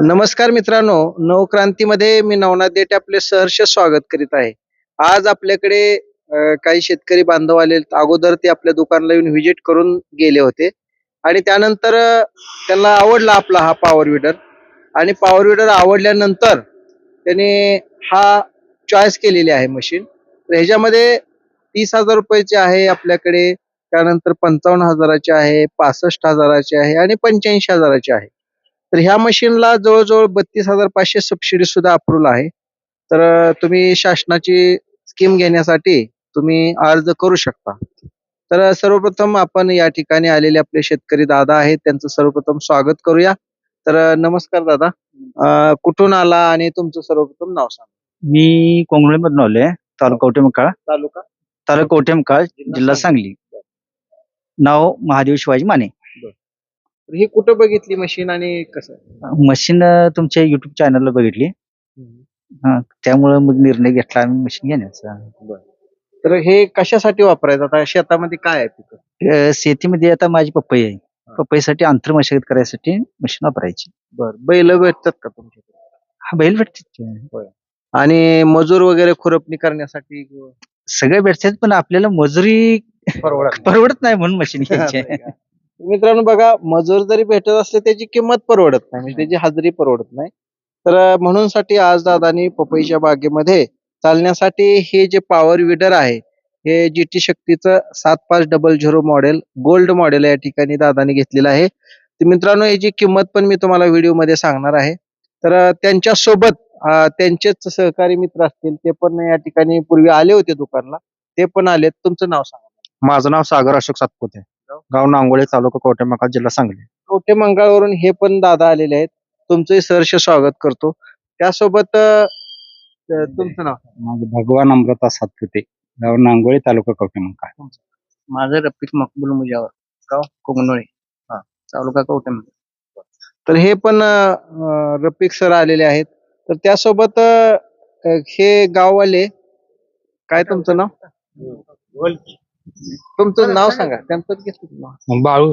नमस्कार मित्रांनो नवक्रांतीमध्ये मी नवनाथ देटे आपले सहर्ष स्वागत करीत आहे. आज आपल्याकडे काही शेतकरी बांधव आले अगोदर ते आपल्या दुकानाला येऊन व्हिजिट करून गेले होते. आणि त्यानंतर त्यांना आवडला आपला हा पॉवर विडर आणि पॉवर विडर आवडल्यानंतर त्याने हा चॉईस केलेली आहे मशीन तर ह्याच्यामध्ये तीस हजार रुपयाचे आहे आपल्याकडे. त्यानंतर पंचावन्न हजाराचे आहे पासष्ट हजाराचे आहे आणि पंच्याऐंशी हजाराचे आहे. तर ह्या मशीनला जवळजवळ बत्तीस हजार पाचशे सबसिडी सुद्धा अप्रूव्हल आहे. तर तुम्ही शासनाची स्कीम घेण्यासाठी तुम्ही अर्ज करू शकता. तर सर्वप्रथम आपण या ठिकाणी आलेले आपले शेतकरी दादा आहेत त्यांचं सर्वप्रथम स्वागत करूया. तर नमस्कार दादा. अं, कुठून आला आणि तुमचं सर्वप्रथम नाव सांगा. मी कोंगळीमधून आलोय तालुका कवटेमकाळ तालुका? तालुका कवटेमकाळ जिल्हा सांगली. नाव महादेव शिवाजी माने. तर ही कुठं बघितली मशीन आणि कसं? मशीन तुमच्या युट्यूब चॅनलला बघितली. हा, त्यामुळं मग निर्णय घेतला आम्ही मशीन घेण्याचा. तर हे कशासाठी वापरायचं? आता शेतामध्ये काय आहे अं, शेतीमध्ये आता माझी पपई आहे. पपईसाठी आंतर मशागत करायसाठी मशीन वापरायची. बर. बैल भेटतात का तुमच्याकडे? हा बैल भेटते आणि मजूर वगैरे खुरपणी करण्यासाठी सगळे भेटतात पण आपल्याला मजुरी परवडत परवडत नाही म्हणून मशीन घ्यायची. मित्रांनो बघा मजूर जरी भेटत असले त्याची किंमत परवडत नाही म्हणजे त्याची हजेरी परवडत नाही. तर म्हणून साठी आज दादानी पपईच्या बागेमध्ये चालण्यासाठी हे जे पॉवर विडर आहे हे जी टी शक्तीचं सात पाच double zero model gold model या ठिकाणी दादानी घेतलेलं आहे. तर मित्रांनो याची किंमत पण मी तुम्हाला व्हिडिओमध्ये सांगणार आहे. तर त्यांच्यासोबत त्यांचेच सहकारी मित्र असतील ते पण या ठिकाणी पूर्वी आले होते दुकानला. ते पण आलेत. तुमचं नाव सांगा. माझं नाव सागर अशोक सातपुते. गाव नांगोळे तालुका कोटेमका जिल्हा सांगली. कवठे मंगळवरून हे पण दादा आलेले आहेत. तुमचंही सहर्ष स्वागत करतो. त्यासोबत अं, अं, तुमचं नाव? माझं भगवान अमृता सातपुते गाव नांगोळे तालुका कोटेमका माझं रफिक मकबूल मुजावर गाव कोंगनोळे हा तालुका कवटेमकाळ तर हे पण अं, रफिक सर आलेले आहेत. तर त्यासोबत अं, हे गाववाले काय तुमचं नाव? तुमचं नाव सांगा. त्यांचं घेतलं नाव. बाळू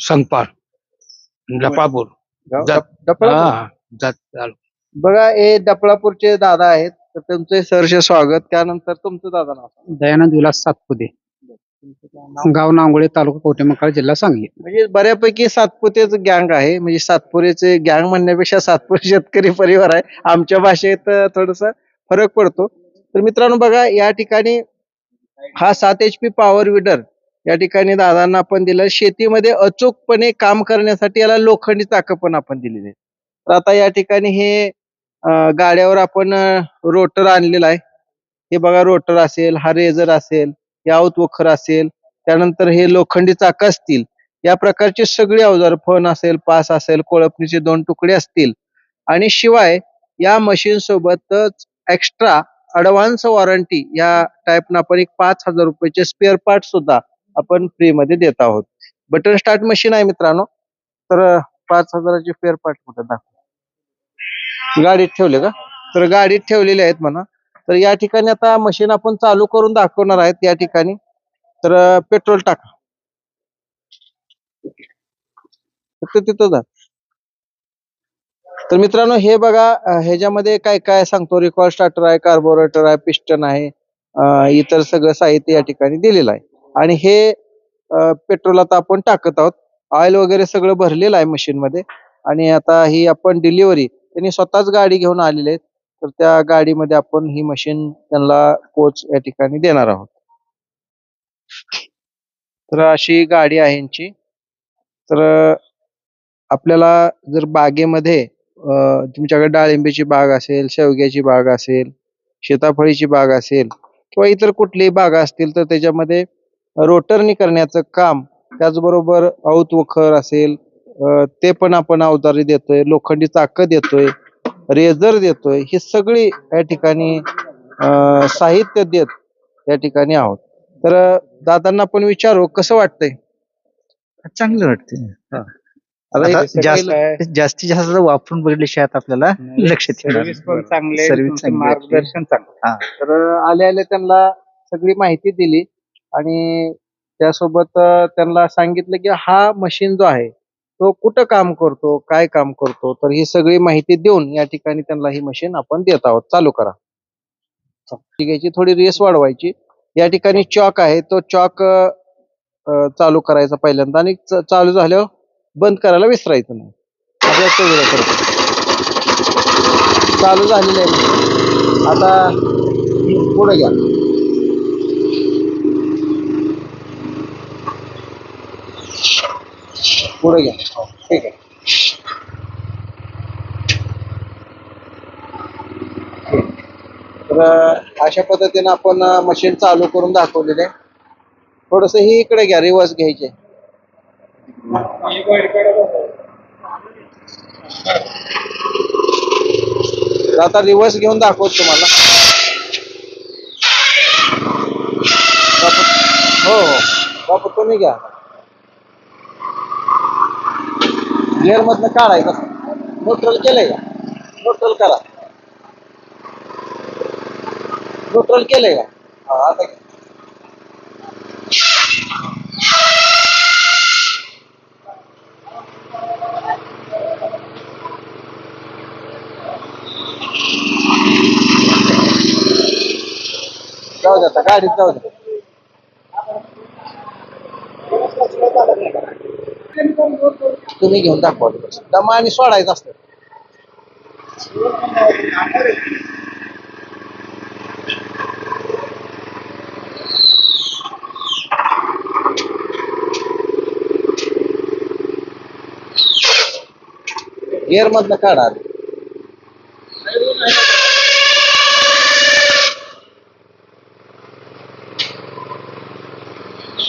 संगपाळ जपापूर? जात बघा हे डफळापूरचे दादा आहेत. तर तुमचे सहर्ष स्वागत. त्यानंतर तुमचं दादा नाव सांगा. दयानंद विलास सातपुते. गाव नांगोळे तालुका कोटेमका जिल्हा सांगली. म्हणजे बऱ्यापैकी सातपुतेच गँग आहे. म्हणजे सातपुरेचे गँग म्हणण्यापेक्षा सातपुरे शेतकरी परिवार आहे. आमच्या भाषेत थोडस फरक पडतो. तर मित्रांनो बघा या ठिकाणी हा सात एच पी पॉवर विडर या ठिकाणी दादांना आपण दिलं. शेतीमध्ये अचूकपणे काम करण्यासाठी याला लोखंडी चाकं पण आपण दिलेली आहे तर आता या ठिकाणी हे गाड्यावर आपण रोटर आणलेला आहे. हे बघा रोटर असेल हा रेझर असेल हे आऊत वखर असेल त्यानंतर हे लोखंडी चाक असतील. या प्रकारचे सगळे अवजार फण असेल पास असेल कोळपणीचे दोन तुकडे असतील. आणि शिवाय या मशीन सोबतच एक्स्ट्रा अडव्हान्स वॉरंटी या टाईपनं आपण एक पाच हजार रुपयाचे स्पेअर पार्ट सुद्धा आपण फ्री मध्ये देत आहोत. बटन स्टार्ट मशीन आहे मित्रांनो. तर पाच हजाराचे स्पेअर पार्ट कुठे दाखव? गाडीत ठेवले का? तर गाडीत ठेवलेले आहेत म्हणा. तर या ठिकाणी आता मशीन आपण चालू करून दाखवणार आहेत या ठिकाणी. तर पेट्रोल टाका. फक्त तिथं जा. तर मित्रांनो हे बघा ह्याच्यामध्ये काय काय सांगतो? रिकॉर्ड स्टार्टर आहे कार्बोरेटर आहे पिस्टन आहे इतर सगळं साहित्य या ठिकाणी दिलेलं आहे. आणि हे पेट्रोल आता आपण टाकत आहोत. ऑइल वगैरे सगळं भरलेलं आहे मशीन मध्ये. आणि आता ही आपण डिलिव्हरी त्यांनी स्वतःच गाडी घेऊन आलेले आहेत. तर त्या गाडीमध्ये आपण ही मशीन त्यांना कोच या ठिकाणी देणार आहोत. तर अशी गाडी आहे यांची. तर आपल्याला जर बागेमध्ये अं, तुमच्याकडे डाळिंबीची बाग असेल शेवग्याची बाग असेल सीताफळीची बाग असेल किंवा इतर कुठलीही बाग असतील तर त्याच्यामध्ये रोटरनी करण्याचं काम त्याचबरोबर औत वखर असेल अं, ते पण आपण अवजारी देतोय लोखंडी चाकं देतोय रेझर देतोय ही सगळी या ठिकाणी अं, साहित्य देत या ठिकाणी आहोत. तर दादांना आपण विचारू कसं वाटतंय? चांगलं वाटते आता जास्त जास्तीत जास्त वापरून बघितल्याशिवाय आता आपल्याला लक्षात येणार सर्व्हिस पण चांगले सर्व्हिस तुमचं चांगली मार्गदर्शन चांगलं तर आले आले त्यांना सगळी माहिती दिली आणि त्यासोबत अं, त्यांना सांगितलं की हा मशीन जो आहे तो कुठं काम करतो काय काम करतो तर ही सगळी माहिती देऊन या ठिकाणी त्यांना ही मशीन आपण देत आहोत. चालू करा. ठीक आहे थोडी रेस वाढवायची. या ठिकाणी चॉक आहे तो चॉक चालू करायचा पहिल्यांदा आणि च- चालू झाल्यावर बंद करायला विसरायचं नाही. करतो चालू झालेलं आहे. आता पुढे घ्या. पुढे घ्या. ठीक आहे. तर अशा पद्धतीने आपण मशीन चालू करून दाखवलेले. थोडस ही इकडे घ्या रिवर्स घ्यायचे. आता रिवर्स घेऊन दाखवतो तुम्हाला. हो हो बापू तुम्ही घ्या. गिअर मधनं काढायचं न्यूट्रल केलंय का? न्यूट्रल करा. न्यूट्रल केलंय का? हा, आता जाऊ दे आता गाडीत जाऊ दे. तुम्ही घेऊन दाखवा दमा आणि सोडायचं असतं. गिअर मधनं काढा.